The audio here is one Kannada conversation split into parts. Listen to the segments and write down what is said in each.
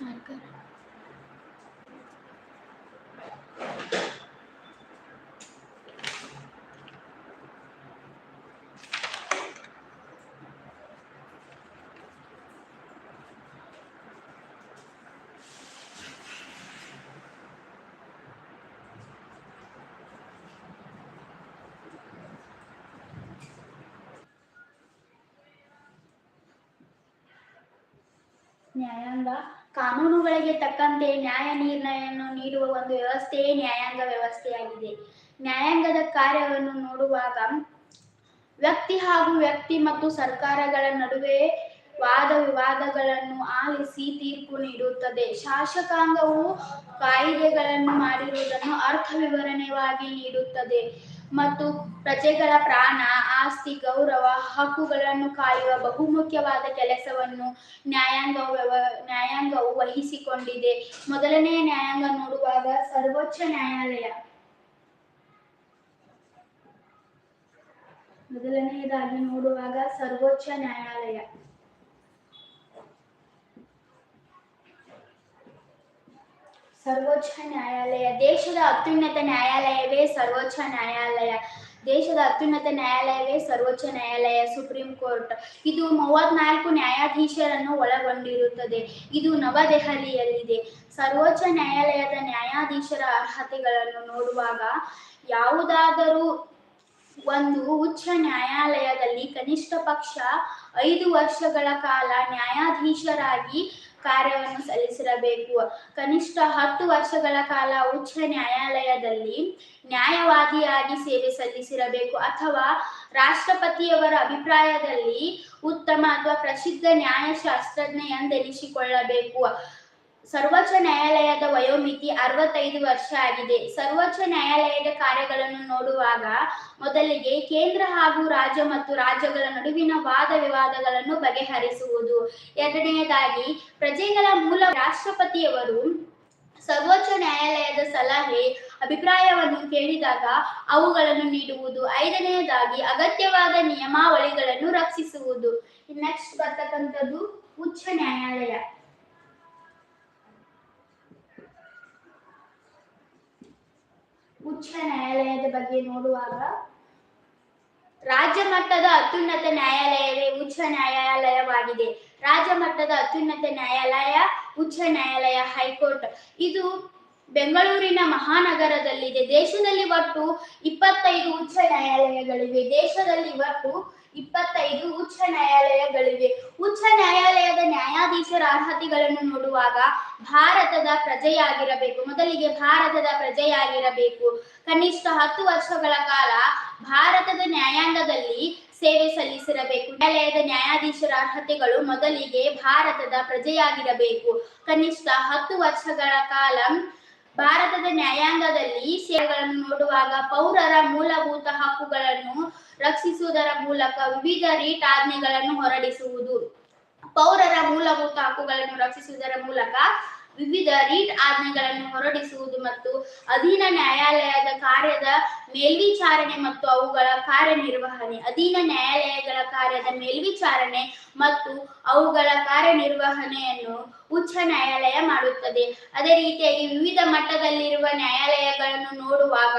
ಮಾರ್ಕರ್ ನ್ಯಾಯಾಂಗ ಕಾನೂನುಗಳಿಗೆ ತಕ್ಕಂತೆ ನ್ಯಾಯ ನಿರ್ಣಯವನ್ನು ನೀಡುವ ಒಂದು ವ್ಯವಸ್ಥೆಯೇ ನ್ಯಾಯಾಂಗ ವ್ಯವಸ್ಥೆಯಾಗಿದೆ. ನ್ಯಾಯಾಂಗದ ಕಾರ್ಯವನ್ನು ನೋಡುವಾಗ ವ್ಯಕ್ತಿ ಹಾಗೂ ವ್ಯಕ್ತಿ ಮತ್ತು ಸರ್ಕಾರಗಳ ನಡುವೆ ವಾದ ವಿವಾದಗಳನ್ನು ಆಲಿಸಿ ತೀರ್ಪು ನೀಡುತ್ತದೆ. ಶಾಸಕಾಂಗವು ಕಾಯಿದೆಗಳನ್ನು ಮಾಡಿರುವುದನ್ನು ಅರ್ಥ ವಿವರಣೆಯಾಗಿ ನೀಡುತ್ತದೆ. ಮತ್ತು ಪ್ರಜೆಗಳ ಪ್ರಾಣ, ಆಸ್ತಿ, ಗೌರವ, ಹಕ್ಕುಗಳನ್ನು ಕಾಯುವ ಬಹುಮುಖ್ಯವಾದ ಕೆಲಸವನ್ನು ನ್ಯಾಯಾಂಗ ನ್ಯಾಯಾಂಗವು ವಹಿಸಿಕೊಂಡಿದೆ. ಮೊದಲನೆಯ ನ್ಯಾಯಾಂಗ ನೋಡುವಾಗ ಸರ್ವೋಚ್ಚ ನ್ಯಾಯಾಲಯ. ಮೊದಲನೆಯದಾಗಿ ನೋಡುವಾಗ ಸರ್ವೋಚ್ಚ ನ್ಯಾಯಾಲಯ. ಸರ್ವೋಚ್ಚ ನ್ಯಾಯಾಲಯ, ದೇಶದ ಅತ್ಯುನ್ನತ ನ್ಯಾಯಾಲಯವೇ ಸರ್ವೋಚ್ಚ ನ್ಯಾಯಾಲಯ. ದೇಶದ ಅತ್ಯುನ್ನತ ನ್ಯಾಯಾಲಯವೇ ಸರ್ವೋಚ್ಚ ನ್ಯಾಯಾಲಯ, ಸುಪ್ರೀಂ ಕೋರ್ಟ್. ಇದು ಮೂವತ್ನಾಲ್ಕು ನ್ಯಾಯಾಧೀಶರನ್ನು ಒಳಗೊಂಡಿರುತ್ತದೆ. ಇದು ನವದೆಹಲಿಯಲ್ಲಿದೆ. ಸರ್ವೋಚ್ಚ ನ್ಯಾಯಾಲಯದ ನ್ಯಾಯಾಧೀಶರ ಅರ್ಹತೆಗಳನ್ನು ನೋಡುವಾಗ ಯಾವುದಾದರೂ ಒಂದು ಉಚ್ಚ ನ್ಯಾಯಾಲಯದಲ್ಲಿ ಕನಿಷ್ಠ ಪಕ್ಷ ಐದು ವರ್ಷಗಳ ಕಾಲ ನ್ಯಾಯಾಧೀಶರಾಗಿ ಕಾರ್ಯವನ್ನು ಸಲ್ಲಿಸಿರಬೇಕು. ಕನಿಷ್ಠ ಹತ್ತು ವರ್ಷಗಳ ಕಾಲ ಉಚ್ಚ ನ್ಯಾಯಾಲಯದಲ್ಲಿ ನ್ಯಾಯವಾದಿಯಾಗಿ ಸೇವೆ ಸಲ್ಲಿಸಿರಬೇಕು. ಅಥವಾ ರಾಷ್ಟ್ರಪತಿಯವರ ಅಭಿಪ್ರಾಯದಲ್ಲಿ ಉತ್ತಮ ಅಥವಾ ಪ್ರಸಿದ್ಧ ನ್ಯಾಯಶಾಸ್ತ್ರಜ್ಞ ಎಂದೆನಿಸಿಕೊಳ್ಳಬೇಕು. ಸರ್ವೋಚ್ಚ ನ್ಯಾಯಾಲಯದ ವಯೋಮಿತಿ ಅರವತ್ತೈದು ವರ್ಷ ಆಗಿದೆ. ಸರ್ವೋಚ್ಚ ನ್ಯಾಯಾಲಯದ ಕಾರ್ಯಗಳನ್ನು ನೋಡುವಾಗ ಮೊದಲಿಗೆ ಕೇಂದ್ರ ಹಾಗೂ ರಾಜ್ಯ ಮತ್ತು ರಾಜ್ಯಗಳ ನಡುವಿನ ವಾದ ವಿವಾದಗಳನ್ನು ಬಗೆಹರಿಸುವುದು. ಎರಡನೆಯದಾಗಿ, ಪ್ರಜೆಗಳ ಮೂಲ ರಾಷ್ಟ್ರಪತಿಯವರು ಸರ್ವೋಚ್ಚ ನ್ಯಾಯಾಲಯದ ಸಲಹೆ, ಅಭಿಪ್ರಾಯವನ್ನು ಕೇಳಿದಾಗ ಅವುಗಳನ್ನು ನೀಡುವುದು. ಐದನೆಯದಾಗಿ, ಅಗತ್ಯವಾದ ನಿಯಮಾವಳಿಗಳನ್ನು ರಕ್ಷಿಸುವುದು. ನೆಕ್ಸ್ಟ್ ಬರ್ತಕ್ಕಂಥದ್ದು, ಉಚ್ಚ ನ್ಯಾಯಾಲಯ. ಉಚ್ಚ ನ್ಯಾಯಾಲಯದ ಬಗ್ಗೆ ನೋಡುವಾಗ ರಾಜ್ಯ ಮಟ್ಟದ ಅತ್ಯುನ್ನತ ನ್ಯಾಯಾಲಯವೇ ಉಚ್ಚ ನ್ಯಾಯಾಲಯವಾಗಿದೆ. ರಾಜ್ಯ ಮಟ್ಟದ ಅತ್ಯುನ್ನತ ನ್ಯಾಯಾಲಯ, ಉಚ್ಚ ನ್ಯಾಯಾಲಯ, ಹೈಕೋರ್ಟ್. ಇದು ಬೆಂಗಳೂರಿನ ಮಹಾನಗರದಲ್ಲಿದೆ. ದೇಶದಲ್ಲಿ ಒಟ್ಟು ಇಪ್ಪತ್ತೈದು ಉಚ್ಚ ನ್ಯಾಯಾಲಯಗಳಿವೆ. ದೇಶದಲ್ಲಿ ಒಟ್ಟು ಇಪ್ಪತ್ತೈದು ಉಚ್ಚ ನ್ಯಾಯಾಲಯಗಳಿವೆ. ಉಚ್ಚ ನ್ಯಾಯಾಲಯದ ನ್ಯಾಯಾಧೀಶರ ಅರ್ಹತೆಗಳನ್ನು ನೋಡುವಾಗ ಭಾರತದ ಪ್ರಜೆಯಾಗಿರಬೇಕು. ಮೊದಲಿಗೆ ಭಾರತದ ಪ್ರಜೆಯಾಗಿರಬೇಕು. ಕನಿಷ್ಠ ಹತ್ತು ವರ್ಷಗಳ ಕಾಲ ಭಾರತದ ನ್ಯಾಯಾಂಗದಲ್ಲಿ ಸೇವೆ ಸಲ್ಲಿಸಿರಬೇಕು. ನ್ಯಾಯಾಲಯದ ನ್ಯಾಯಾಧೀಶರ ಅರ್ಹತೆಗಳು ಮೊದಲಿಗೆ ಭಾರತದ ಪ್ರಜೆಯಾಗಿರಬೇಕು. ಕನಿಷ್ಠ ಹತ್ತು ವರ್ಷಗಳ ಕಾಲ ಭಾರತದ ನ್ಯಾಯಾಂಗದಲ್ಲಿ ಸೇವೆಗಳನ್ನು ನೋಡುವಾಗ ಪೌರರ ಮೂಲಭೂತ ಹಕ್ಕುಗಳನ್ನು ರಕ್ಷಿಸುವುದರ ಮೂಲಕ ವಿವಿಧ ರೀಟ್ ಆಜ್ಞೆಗಳನ್ನು ಹೊರಡಿಸುವುದು. ಪೌರರ ಮೂಲಭೂತ ಹಕ್ಕುಗಳನ್ನು ರಕ್ಷಿಸುವುದರ ಮೂಲಕ ವಿವಿಧ ರೀಟ್ ಆಜ್ಞೆಗಳನ್ನು ಹೊರಡಿಸುವುದು ಮತ್ತು ಅಧೀನ ನ್ಯಾಯಾಲಯದ ಕಾರ್ಯದ ಮೇಲ್ವಿಚಾರಣೆ ಮತ್ತು ಅವುಗಳ ಕಾರ್ಯನಿರ್ವಹಣೆ. ಅಧೀನ ನ್ಯಾಯಾಲಯಗಳ ಕಾರ್ಯದ ಮೇಲ್ವಿಚಾರಣೆ ಮತ್ತು ಅವುಗಳ ಕಾರ್ಯನಿರ್ವಹಣೆಯನ್ನು ಉಚ್ಚ ನ್ಯಾಯಾಲಯ ಮಾಡುತ್ತದೆ. ಅದೇ ರೀತಿಯಾಗಿ ವಿವಿಧ ಮಟ್ಟದಲ್ಲಿರುವ ನ್ಯಾಯಾಲಯಗಳನ್ನು ನೋಡುವಾಗ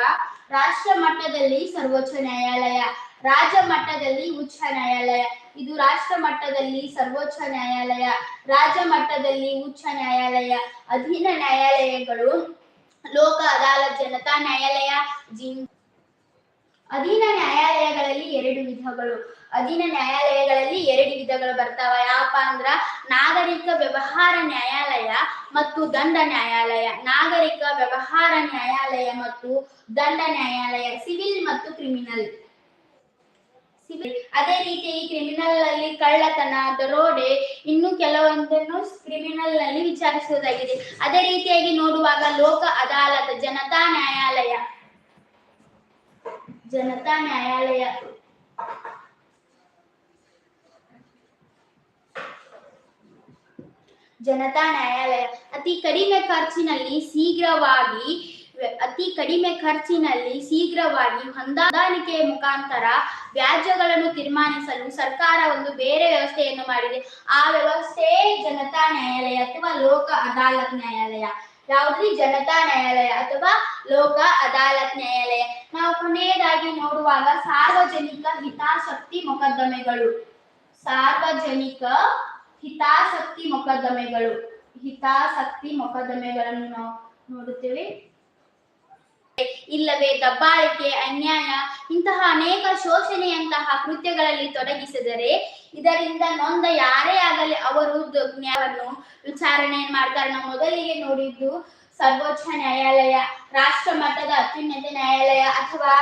ರಾಷ್ಟ್ರ ಮಟ್ಟದಲ್ಲಿ ಸರ್ವೋಚ್ಚ ನ್ಯಾಯಾಲಯ ರಾಜ್ಯ ಮಟ್ಟದಲ್ಲಿ ಉಚ್ಚ ನ್ಯಾಯಾಲಯ, ಇದು ರಾಷ್ಟ್ರ ಮಟ್ಟದಲ್ಲಿ ಸರ್ವೋಚ್ಚ ನ್ಯಾಯಾಲಯ, ರಾಜ್ಯ ಮಟ್ಟದಲ್ಲಿ ಉಚ್ಚ ನ್ಯಾಯಾಲಯ, ಅಧೀನ ನ್ಯಾಯಾಲಯಗಳು, ಲೋಕ ಅದಾಲತ್, ಜನತಾ ನ್ಯಾಯಾಲಯ ಅಧೀನ ನ್ಯಾಯಾಲಯಗಳಲ್ಲಿ ಎರಡು ವಿಧಗಳು. ಅಧೀನ ನ್ಯಾಯಾಲಯಗಳಲ್ಲಿ ಎರಡು ವಿಧಗಳು ಬರ್ತಾವ. ಯಾವಪ್ಪ ಅಂದ್ರ ನಾಗರಿಕ ವ್ಯವಹಾರ ನ್ಯಾಯಾಲಯ ಮತ್ತು ದಂಡ ನ್ಯಾಯಾಲಯ. ನಾಗರಿಕ ವ್ಯವಹಾರ ನ್ಯಾಯಾಲಯ ಮತ್ತು ದಂಡ ನ್ಯಾಯಾಲಯ, ಸಿವಿಲ್ ಮತ್ತು ಕ್ರಿಮಿನಲ್. ಅದೇ ರೀತಿ ಈ ಕ್ರಿಮಿನಲ್ ಅಲ್ಲಿ ಕಳ್ಳತನ, ದರೋಡೆ ಇನ್ನು ಕೆಲವೊಂದನ್ನು ಕ್ರಿಮಿನಲ್ನಲ್ಲಿ ವಿಚಾರಿಸುವುದಾಗಿದೆ. ಅದೇ ರೀತಿಯಾಗಿ ನೋಡುವಾಗ ಲೋಕ ಅದಾಲತ್, ಜನತಾ ನ್ಯಾಯಾಲಯ. ಜನತಾ ನ್ಯಾಯಾಲಯ. ಜನತಾ ನ್ಯಾಯಾಲಯ. ಅತಿ ಕಡಿಮೆ ಖರ್ಚಿನಲ್ಲಿ ಶೀಘ್ರವಾಗಿ ಅತಿ ಕಡಿಮೆ ಖರ್ಚಿನಲ್ಲಿ ಶೀಘ್ರವಾಗಿ ಹೊಂದಾಣಿಕೆಯ ಮುಖಾಂತರ ವ್ಯಾಜ್ಯಗಳನ್ನು ತೀರ್ಮಾನಿಸಲು ಸರ್ಕಾರ ಒಂದು ಬೇರೆ ವ್ಯವಸ್ಥೆಯನ್ನು ಮಾಡಿದೆ. ಆ ವ್ಯವಸ್ಥೆ ಜನತಾ ನ್ಯಾಯಾಲಯ ಅಥವಾ ಲೋಕ ಅದಾಲತ್ ನ್ಯಾಯಾಲಯ. ಯಾವ್ದ್ರಿ? ಜನತಾ ನ್ಯಾಯಾಲಯ ಅಥವಾ ಲೋಕ ಅದಾಲತ್ ನ್ಯಾಯಾಲಯ. ನಾವು ಕೊನೆಯದಾಗಿ ನೋಡುವಾಗ ಸಾರ್ವಜನಿಕ ಹಿತಾಸಕ್ತಿ ಮೊಕದ್ದಮೆಗಳು. ಸಾರ್ವಜನಿಕ ಹಿತಾಸಕ್ತಿ ಮೊಕದ್ದಮೆಗಳು. ಹಿತಾಸಕ್ತಿ ಮೊಕದ್ದಮೆಗಳನ್ನು ನಾವು ನೋಡುತ್ತೇವೆ. ಇಲ್ಲವೇ ದಬ್ಬಾಳಿಕೆ, ಅನ್ಯಾಯ ಇಂತಹ ಅನೇಕ ಶೋಷಣೆಯಂತಹ ಕೃತ್ಯಗಳಲ್ಲಿ ತೊಡಗಿಸಿದರೆ ಇದರಿಂದ ನೊಂದ ಯಾರೇ ಆಗಲಿ ಅವರು ಜ್ಞಾನವನ್ನು ವಿಚಾರಣೆ ಮಾಡ್ತಾರೆ. ನಾವು ಮೊದಲಿಗೆ ನೋಡಿದ್ದು ಸರ್ವೋಚ್ಚ ನ್ಯಾಯಾಲಯ, ರಾಷ್ಟ್ರ ಮಟ್ಟದ ಅತ್ಯುನ್ನತ ನ್ಯಾಯಾಲಯ ಅಥವಾ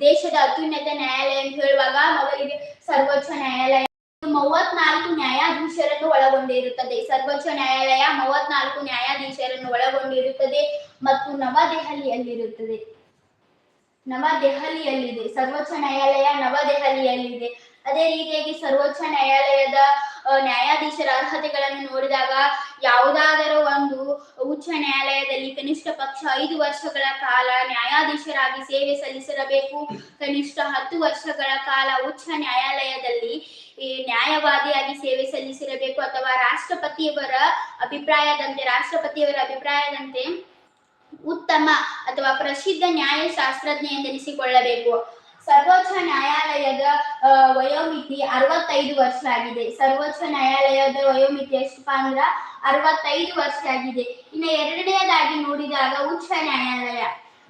ದೇಶದ ಅತ್ಯುನ್ನತ ನ್ಯಾಯಾಲಯ ಅಂತ ಹೇಳುವಾಗ ಮೊದಲಿಗೆ ಸರ್ವೋಚ್ಚ ನ್ಯಾಯಾಲಯ ಮೂವತ್ನಾಲ್ಕು ನ್ಯಾಯಾಧೀಶರನ್ನು ಒಳಗೊಂಡಿರುತ್ತದೆ. ಸರ್ವೋಚ್ಚ ನ್ಯಾಯಾಲಯ ಮೂವತ್ನಾಲ್ಕು ನ್ಯಾಯಾಧೀಶರನ್ನು ಒಳಗೊಂಡಿರುತ್ತದೆ ಮತ್ತು ನವದೆಹಲಿಯಲ್ಲಿರುತ್ತದೆ. ನವದೆಹಲಿಯಲ್ಲಿದೆ. ಸರ್ವೋಚ್ಚ ನ್ಯಾಯಾಲಯ ನವದೆಹಲಿಯಲ್ಲಿದೆ. ಅದೇ ರೀತಿಯಾಗಿ ಸರ್ವೋಚ್ಚ ನ್ಯಾಯಾಲಯದ ನ್ಯಾಯಾಧೀಶರ ಅರ್ಹತೆಗಳನ್ನು ನೋಡಿದಾಗ ಯಾವುದಾದರೂ ಒಂದು ಉಚ್ಚ ನ್ಯಾಯಾಲಯದಲ್ಲಿ ಕನಿಷ್ಠ ಪಕ್ಷ ಐದು ವರ್ಷಗಳ ಕಾಲ ನ್ಯಾಯಾಧೀಶರಾಗಿ ಸೇವೆ ಸಲ್ಲಿಸಿರಬೇಕು. ಕನಿಷ್ಠ ಹತ್ತು ವರ್ಷಗಳ ಕಾಲ ಉಚ್ಚ ನ್ಯಾಯಾಲಯದಲ್ಲಿ ಈ ನ್ಯಾಯವಾದಿಯಾಗಿ ಸೇವೆ ಸಲ್ಲಿಸಿರಬೇಕು ಅಥವಾ ರಾಷ್ಟ್ರಪತಿಯವರ ಅಭಿಪ್ರಾಯದಂತೆ ರಾಷ್ಟ್ರಪತಿಯವರ ಅಭಿಪ್ರಾಯದಂತೆ ಉತ್ತಮ ಅಥವಾ ಪ್ರಸಿದ್ಧ ನ್ಯಾಯಶಾಸ್ತ್ರಜ್ಞ ಎಂದೆನಿಸಿಕೊಳ್ಳಬೇಕು. ಸರ್ವೋಚ್ಚ ನ್ಯಾಯಾಲಯದ ವಯೋಮಿತಿ ಅರವತ್ತೈದು ವರ್ಷ ಆಗಿದೆ ಸರ್ವೋಚ್ಚ ನ್ಯಾಯಾಲಯದ ವಯೋಮಿತಿ ಎಷ್ಟಪ್ಪ ಅಂದ್ರ ಅರವತ್ತೈದು ವರ್ಷ ಆಗಿದೆ ಇನ್ನು ಎರಡನೆಯದಾಗಿ ನೋಡಿದಾಗ ಉಚ್ಚ ನ್ಯಾಯಾಲಯ.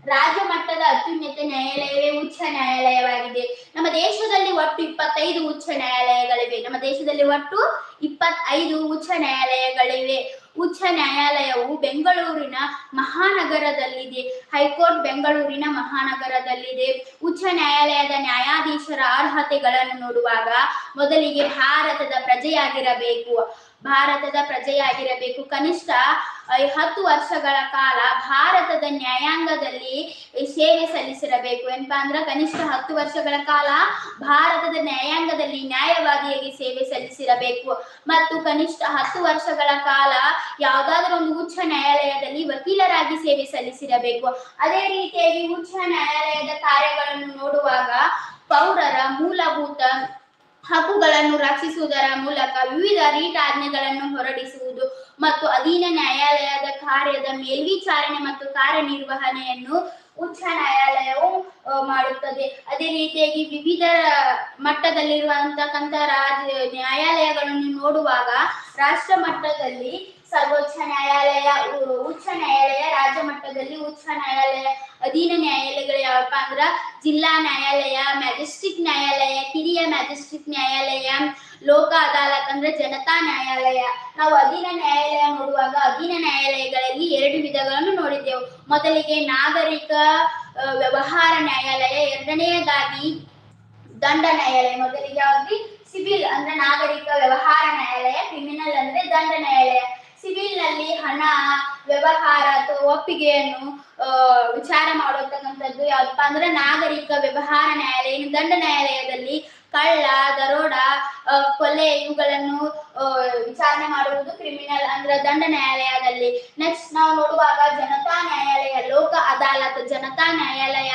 ರಾಜ್ಯ ಮಟ್ಟದ ಅತ್ಯುನ್ನತ ನ್ಯಾಯಾಲಯವೇ ಉಚ್ಚ ನ್ಯಾಯಾಲಯವಾಗಿದೆ. ನಮ್ಮ ದೇಶದಲ್ಲಿ ಒಟ್ಟು ಇಪ್ಪತ್ತೈದು ಉಚ್ಚ ನ್ಯಾಯಾಲಯಗಳಿವೆ. ನಮ್ಮ ದೇಶದಲ್ಲಿ ಒಟ್ಟು ಇಪ್ಪತ್ತೈದು ಉಚ್ಚ ನ್ಯಾಯಾಲಯಗಳಿವೆ. ಉಚ್ಚ ನ್ಯಾಯಾಲಯವು ಬೆಂಗಳೂರಿನ ಮಹಾನಗರದಲ್ಲಿದೆ. ಹೈಕೋರ್ಟ್ ಬೆಂಗಳೂರಿನ ಮಹಾನಗರದಲ್ಲಿದೆ. ಉಚ್ಚ ನ್ಯಾಯಾಲಯದ ನ್ಯಾಯಾಧೀಶರ ಅರ್ಹತೆಗಳನ್ನು ನೋಡುವಾಗ ಮೊದಲಿಗೆ ಭಾರತದ ಪ್ರಜೆಯಾಗಿರಬೇಕು. ಭಾರತದ ಪ್ರಜೆಯಾಗಿರಬೇಕು. ಕನಿಷ್ಠ ಹತ್ತು ವರ್ಷಗಳ ಕಾಲ ಭಾರತದ ನ್ಯಾಯಾಂಗದಲ್ಲಿ ಸೇವೆ ಸಲ್ಲಿಸಿರಬೇಕು. ಎಂಪ ಅಂದ್ರೆ, ಕನಿಷ್ಠ ಹತ್ತು ವರ್ಷಗಳ ಕಾಲ ಭಾರತದ ನ್ಯಾಯಾಂಗದಲ್ಲಿ ನ್ಯಾಯವಾದಿಯಾಗಿ ಸೇವೆ ಸಲ್ಲಿಸಿರಬೇಕು. ಮತ್ತು ಕನಿಷ್ಠ ಹತ್ತು ವರ್ಷಗಳ ಕಾಲ ಯಾವುದಾದ್ರೂ ಒಂದು ಉಚ್ಚ ನ್ಯಾಯಾಲಯದಲ್ಲಿ ವಕೀಲರಾಗಿ ಸೇವೆ ಸಲ್ಲಿಸಿರಬೇಕು. ಅದೇ ರೀತಿಯಾಗಿ ಉಚ್ಚ ನ್ಯಾಯಾಲಯದ ಕಾರ್ಯಗಳನ್ನು ನೋಡುವಾಗ ಪೌರರ ಮೂಲಭೂತ ಹಕ್ಕುಗಳನ್ನು ರಕ್ಷಿಸುವುದರ ಮೂಲಕ ವಿವಿಧ ರೀಟ್ ಆಜ್ಞೆಗಳನ್ನು ಹೊರಡಿಸುವುದು ಮತ್ತು ಅಧೀನ ನ್ಯಾಯಾಲಯದ ಕಾರ್ಯದ ಮೇಲ್ವಿಚಾರಣೆ ಮತ್ತು ಕಾರ್ಯನಿರ್ವಹಣೆಯನ್ನು ಉಚ್ಚ ನ್ಯಾಯಾಲಯವು ಮಾಡುತ್ತದೆ. ಅದೇ ರೀತಿಯಾಗಿ ವಿವಿಧ ಮಟ್ಟದಲ್ಲಿರುವಂತಕ್ಕಂಥ ರಾಜ ನ್ಯಾಯಾಲಯಗಳನ್ನು ನೋಡುವಾಗ ರಾಷ್ಟ್ರ ಮಟ್ಟದಲ್ಲಿ ಸರ್ವೋಚ್ಚ ನ್ಯಾಯಾಲಯ ಉಚ್ಚ ನ್ಯಾಯಾಲಯ, ರಾಜ್ಯ ಮಟ್ಟದಲ್ಲಿ ಉಚ್ಚ ನ್ಯಾಯಾಲಯ, ಅಧೀನ ನ್ಯಾಯಾಲಯಗಳು ಯಾವಪ್ಪ ಅಂದ್ರ ಜಿಲ್ಲಾ ನ್ಯಾಯಾಲಯ, ಮ್ಯಾಜಿಸ್ಟ್ರೇಟ್ ನ್ಯಾಯಾಲಯ ಕಿರಿಯ ಮ್ಯಾಜಿಸ್ಟ್ರೇಟ್ ನ್ಯಾಯಾಲಯ, ಲೋಕ ಅದಾಲತ್ ಅಂದ್ರೆ ಜನತಾ ನ್ಯಾಯಾಲಯ. ನಾವು ಅಧೀನ ನ್ಯಾಯಾಲಯ ನೋಡುವಾಗ ಅಧೀನ ನ್ಯಾಯಾಲಯಗಳಲ್ಲಿ ಎರಡು ವಿಧಗಳನ್ನು ನೋಡಿದ್ದೆವು. ಮೊದಲಿಗೆ ನಾಗರಿಕ ವ್ಯವಹಾರ ನ್ಯಾಯಾಲಯ, ಎರಡನೆಯದಾಗಿ ದಂಡ ನ್ಯಾಯಾಲಯ, ಮೊದಲಿಗೆ ಯಾವ್ದು ಸಿವಿಲ್ ಅಂದ್ರೆ ನಾಗರಿಕ ವ್ಯವಹಾರ ನ್ಯಾಯಾಲಯ, ಕ್ರಿಮಿನಲ್ ಅಂದ್ರೆ ದಂಡ ನ್ಯಾಯಾಲಯ. ಸಿವಿಲ್ನಲ್ಲಿ ಹಣ, ವ್ಯವಹಾರ ಅಥವಾ ಒಪ್ಪಿಗೆಯನ್ನು ವಿಚಾರ ಮಾಡುವಂತಕ್ಕಂಥದ್ದು ಯಾವ್ದಪ್ಪ ಅಂದ್ರೆ ನಾಗರಿಕ ವ್ಯವಹಾರ ನ್ಯಾಯಾಲಯ ದಂಡ ನ್ಯಾಯಾಲಯದಲ್ಲಿ ಕಳ್ಳ, ದರೋಡ ಕೊಲೆ ಇವುಗಳನ್ನು ವಿಚಾರಣೆ ಮಾಡುವುದು ಕ್ರಿಮಿನಲ್ ಅಂದ್ರೆ ದಂಡ ನ್ಯಾಯಾಲಯದಲ್ಲಿ. ನೆಕ್ಸ್ಟ್ ನಾವು ನೋಡುವಾಗ ಜನತಾ ನ್ಯಾಯಾಲಯ, ಲೋಕ ಅದಾಲತ್, ಜನತಾ ನ್ಯಾಯಾಲಯ.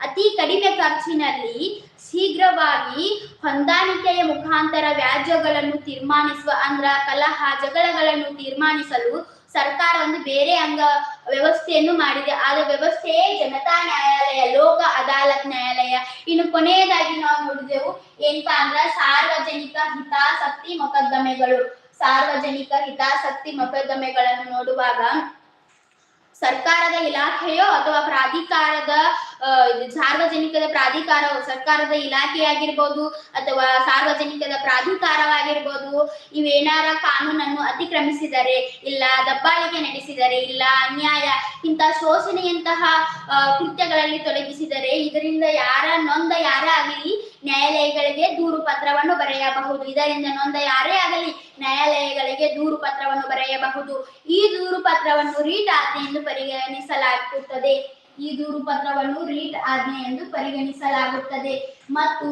ಅತಿ ಕಡಿಮೆ ಖರ್ಚಿನಲ್ಲಿ ಶೀಘ್ರವಾಗಿ ಹೊಂದಾಣಿಕೆಯ ಮುಖಾಂತರ ವ್ಯಾಜ್ಯಗಳನ್ನು ತೀರ್ಮಾನಿಸುವ, ಅಂದ್ರ ಕಲಹ ಜಗಳಗಳನ್ನು ತೀರ್ಮಾನಿಸಲು ಸರ್ಕಾರ ಒಂದು ಬೇರೆ ಅಂಗ ವ್ಯವಸ್ಥೆಯನ್ನು ಮಾಡಿದೆ. ಆದ ವ್ಯವಸ್ಥೆಯೇ ಜನತಾ ನ್ಯಾಯಾಲಯ, ಲೋಕ ಅದಾಲತ್ ನ್ಯಾಯಾಲಯ. ಇನ್ನು ಕೊನೆಯದಾಗಿ ನಾವು ನೋಡಿದೆವು ಏನಪ್ಪಾ ಅಂದ್ರ ಸಾರ್ವಜನಿಕ ಹಿತಾಸಕ್ತಿ ಮೊಕದ್ದಮೆಗಳು. ಸಾರ್ವಜನಿಕ ಹಿತಾಸಕ್ತಿ ಮೊಕದ್ದಮೆಗಳನ್ನು ನೋಡುವಾಗ ಸರ್ಕಾರದ ಇಲಾಖೆಯೋ ಅಥವಾ ಪ್ರಾಧಿಕಾರದ ಸಾರ್ವಜನಿಕದ ಪ್ರಾಧಿಕಾರವು ಸರ್ಕಾರದ ಇಲಾಖೆಯಾಗಿರ್ಬೋದು ಅಥವಾ ಸಾರ್ವಜನಿಕದ ಪ್ರಾಧಿಕಾರವಾಗಿರ್ಬೋದು, ಇವೇನಾರ ಕಾನೂನನ್ನು ಅತಿಕ್ರಮಿಸಿದರೆ, ಇಲ್ಲ ದಬ್ಬಾಳಿಕೆ ನಡೆಸಿದರೆ, ಇಲ್ಲ ಅನ್ಯಾಯ, ಇಂಥ ಶೋಷಣೆಯಂತಹ ಕೃತ್ಯಗಳಲ್ಲಿ ತೊಡಗಿಸಿದರೆ ಇದರಿಂದ ಯಾರ ನೊಂದ ಯಾರೇ ಆಗಲಿ ನ್ಯಾಯಾಲಯಗಳಿಗೆ ದೂರು ಪತ್ರವನ್ನು ಬರೆಯಬಹುದು. ಇದರಿಂದ ನೊಂದ ಯಾರೇ ಆಗಲಿ ನ್ಯಾಯಾಲಯಗಳಿಗೆ ದೂರು ಪತ್ರವನ್ನು ಬರೆಯಬಹುದು. ಈ ದೂರು ಪತ್ರವನ್ನು ರೀಟ್ ಆಜ್ಞೆ ಎಂದು ಪರಿಗಣಿಸಲಾಗುತ್ತದೆ. ಈ ದೂರು ಪತ್ರವನ್ನು ರೀಟ್ ಆಜ್ಞೆ ಎಂದು ಪರಿಗಣಿಸಲಾಗುತ್ತದೆ. ಮತ್ತು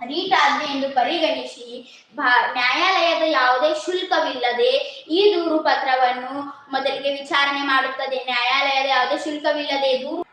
ರೀಟ್ ಆಜ್ಞೆ ಎಂದು ಪರಿಗಣಿಸಿ ನ್ಯಾಯಾಲಯದ ಯಾವುದೇ ಶುಲ್ಕವಿಲ್ಲದೆ ಈ ದೂರು ಪತ್ರವನ್ನು ಮೊದಲಿಗೆ ವಿಚಾರಣೆ ಮಾಡುತ್ತದೆ. ನ್ಯಾಯಾಲಯದ ಯಾವುದೇ ಶುಲ್ಕವಿಲ್ಲದೆ ದೂರು